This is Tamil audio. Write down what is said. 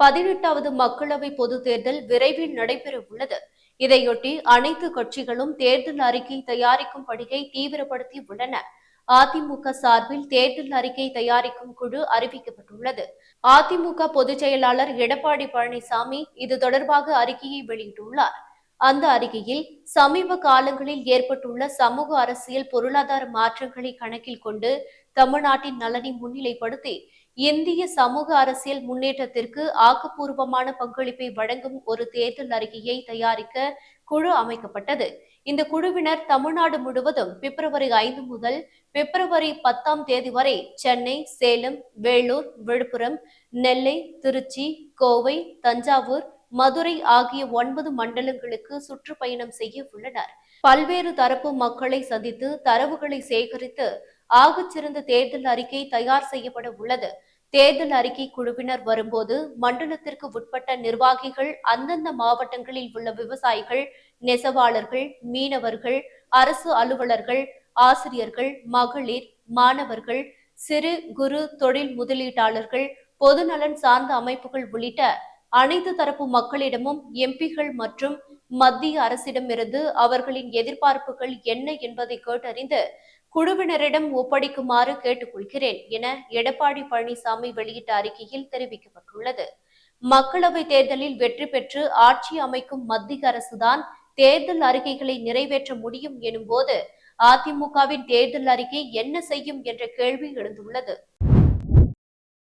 பதினெட்டாவது மக்களவை பொதுத் தேர்தல் விரைவில் நடைபெற உள்ளது இதையொட்டி அனைத்து கட்சிகளும் தேர்தல் அறிக்கை தயாரிக்கும் பணியை தீவிரப்படுத்தி உள்ளன அதிமுக சார்பில் தேர்தல் அறிக்கை தயாரிக்கும் குழு அறிவிக்கப்பட்டுள்ளது. அதிமுக பொதுச் செயலாளர் எடப்பாடி பழனிசாமி இது தொடர்பாக அறிக்கையை வெளியிட்டுள்ளார். அந்த அறிக்கையில் சமீப காலங்களில் ஏற்பட்டுள்ள சமூக அரசியல் பொருளாதார மாற்றங்களை கணக்கில் கொண்டு தமிழ்நாட்டின் நலனை முன்னிலைப்படுத்தி இந்திய சமூக அரசியல் முன்னேற்றத்திற்கு ஆக்கப்பூர்வமான பங்களிப்பை வழங்கும் ஒரு தேர்தல் அறிக்கையை தயாரிக்க குழு அமைக்கப்பட்டது. இந்த குழுவினர் தமிழ்நாடு முழுவதும் பிப்ரவரி ஐந்து முதல் பிப்ரவரி பத்தாம் தேதி வரை சென்னை சேலம் வேலூர் விழுப்புரம் நெல்லை திருச்சி கோவை தஞ்சாவூர் மதுரை ஆகிய ஒன்பது மண்டலங்களுக்கு சுற்றுப்பயணம் செய்ய உள்ளனர். பல்வேறு தரப்பு மக்களை சந்தித்து தரவுகளை சேகரித்து ஆகச்சிறந்த தேர்தல் அறிக்கை தயார் செய்யப்பட உள்ளது. தேர்தல் அறிக்கை குழுவினர் வரும்போது மண்டலத்திற்கு உட்பட்ட நிர்வாகிகள் அந்தந்த மாவட்டங்களில் உள்ள விவசாயிகள் நெசவாளர்கள் மீனவர்கள் அரசு அலுவலர்கள் ஆசிரியர்கள் மகளிர் மாணவர்கள் சிறு குறு தொழில் முதலீட்டாளர்கள் பொதுநலன் சார்ந்த அமைப்புகள் உள்ளிட்ட அனைத்து தரப்பு மக்களிடமும் எம்பிகள் மற்றும் மத்திய அரசிடமிருந்து அவர்களின் எதிர்பார்ப்புகள் என்ன என்பதை கேட்டறிந்து குழுவினரிடம் ஒப்படைக்குமாறு கேட்டுக்கொள்கிறேன் என எடப்பாடி பழனிசாமி வெளியிட்ட அறிக்கையில் தெரிவிக்கப்பட்டுள்ளது. மக்களவை தேர்தலில் வெற்றி பெற்று ஆட்சி அமைக்கும் மத்திய அரசுதான் தேர்தல் அறிக்கைகளை நிறைவேற்ற முடியும் எனும்போது அதிமுகவின் தேர்தல் அறிக்கை என்ன செய்யும் என்ற கேள்வி எழுந்துள்ளது.